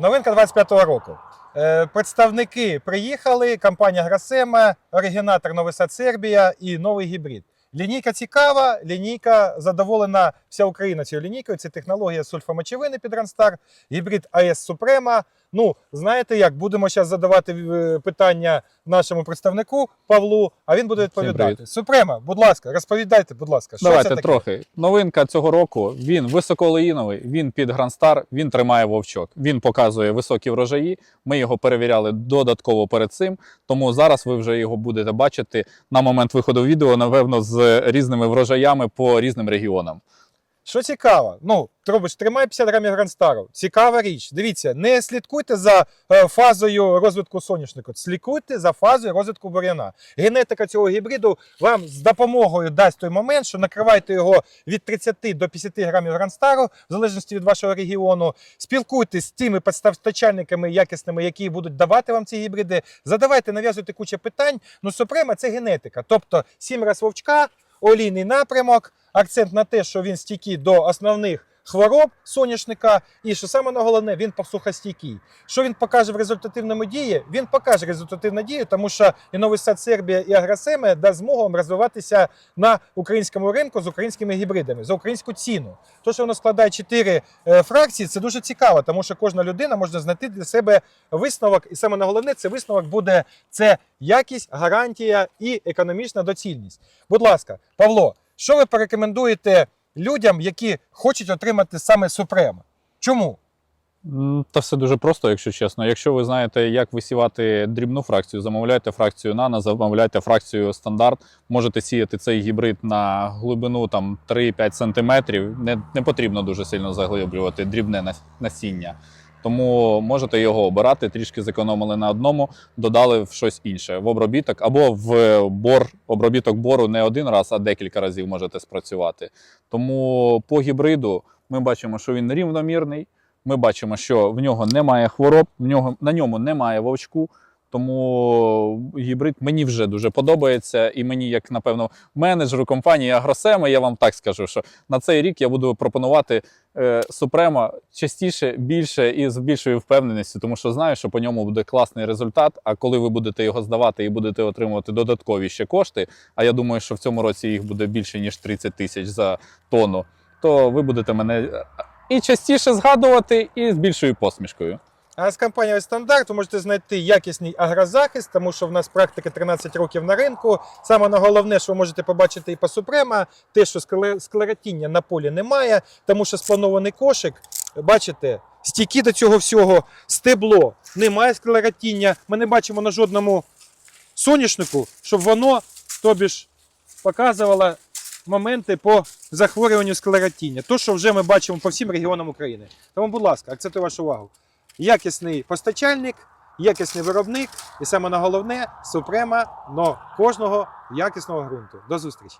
Новинка 25-го року. Е, Представники приїхали, компанія Грасема, оригінатор Новий Сад Сербія і новий гібрид. Лінійка цікава, лінійка задоволена вся Україна цією лінійкою. Це технологія сульфомочевини під Ранстар, гібрид АЕС Suprema. Ну, знаєте як, будемо зараз задавати е, питання нашому представнику Павлу, а він буде відповідати. Супрема, будь ласка, розповідайте, будь ласка, що Давайте це таке? трохи. Новинка цього року. Він високоолеїновий, він під Грандстар, він тримає вовчок. Він показує високі врожаї. Ми його перевіряли додатково перед цим. Тому зараз ви вже його будете бачити на момент виходу відео, напевно, з різними врожаями по різним регіонам. Що цікаво, ну, Трубич, тримай 50 грамів Грандстару. Цікава річ. Дивіться, не слідкуйте за е, фазою розвитку соняшнику, слідкуйте за фазою розвитку бур'яна. Генетика цього гібриду вам з допомогою дасть той момент, що накривайте його від 30 до 50 грамів Грандстару, в залежності від вашого регіону. Спілкуйтесь з тими постачальниками якісними, які будуть давати вам ці гібриди. Задавайте, нав'язуйте кучу питань. Ну, Супрема це генетика. Тобто сім раз вовчка, олійний напрямок, акцент на те, що він стійкий до основних хвороб соняшника, і що саме на головне, він посухостійкий. Що він покаже в результативному дії? Він покаже результативну дію, тому що і новий сад Сербія і Агросеме дасть змогу вам розвиватися на українському ринку з українськими гібридами за українську ціну. То, що воно складає чотири е, фракції, це дуже цікаво, тому що кожна людина може знайти для себе висновок, і саме на головне, це висновок буде це якість, гарантія і економічна доцільність. Будь ласка, Павло, що ви порекомендуєте людям, які хочуть отримати саме Супрема? Чому? Та все дуже просто, якщо чесно. Якщо ви знаєте, як висівати дрібну фракцію, замовляйте фракцію нано, замовляйте фракцію стандарт. Можете сіяти цей гібрид на глибину там 3-5 сантиметрів. Не, не потрібно дуже сильно заглиблювати дрібне насіння. Тому можете його обирати, трішки зекономили на одному, додали в щось інше в обробіток або в бор, обробіток бору не один раз, а декілька разів можете спрацювати. Тому по гібриду ми бачимо, що він рівномірний. Ми бачимо, що в нього немає хвороб, в нього на ньому немає вовчку. Тому гібрид мені вже дуже подобається. І мені, як напевно, менеджеру компанії Агросема, я вам так скажу, що на цей рік я буду пропонувати е, частіше, більше і з більшою впевненістю, тому що знаю, що по ньому буде класний результат. А коли ви будете його здавати і будете отримувати додаткові ще кошти, а я думаю, що в цьому році їх буде більше ніж 30 тисяч за тонну, то ви будете мене е, і частіше згадувати, і з більшою посмішкою. А з компанією стандарт ви можете знайти якісний агрозахист, тому що в нас практика 13 років на ринку. Саме на головне, що ви можете побачити і по Супрема, те, що скле- склеротіння на полі немає, тому що спланований кошик, бачите, стійкі до цього всього, стебло, немає склеротіння. Ми не бачимо на жодному соняшнику, щоб воно, тобі ж, показувало моменти по захворюванню склеротіння. То, що вже ми бачимо по всім регіонам України. Тому, будь ласка, акцентую вашу увагу якісний постачальник, якісний виробник і саме на головне супрема но кожного якісного ґрунту. До зустрічі!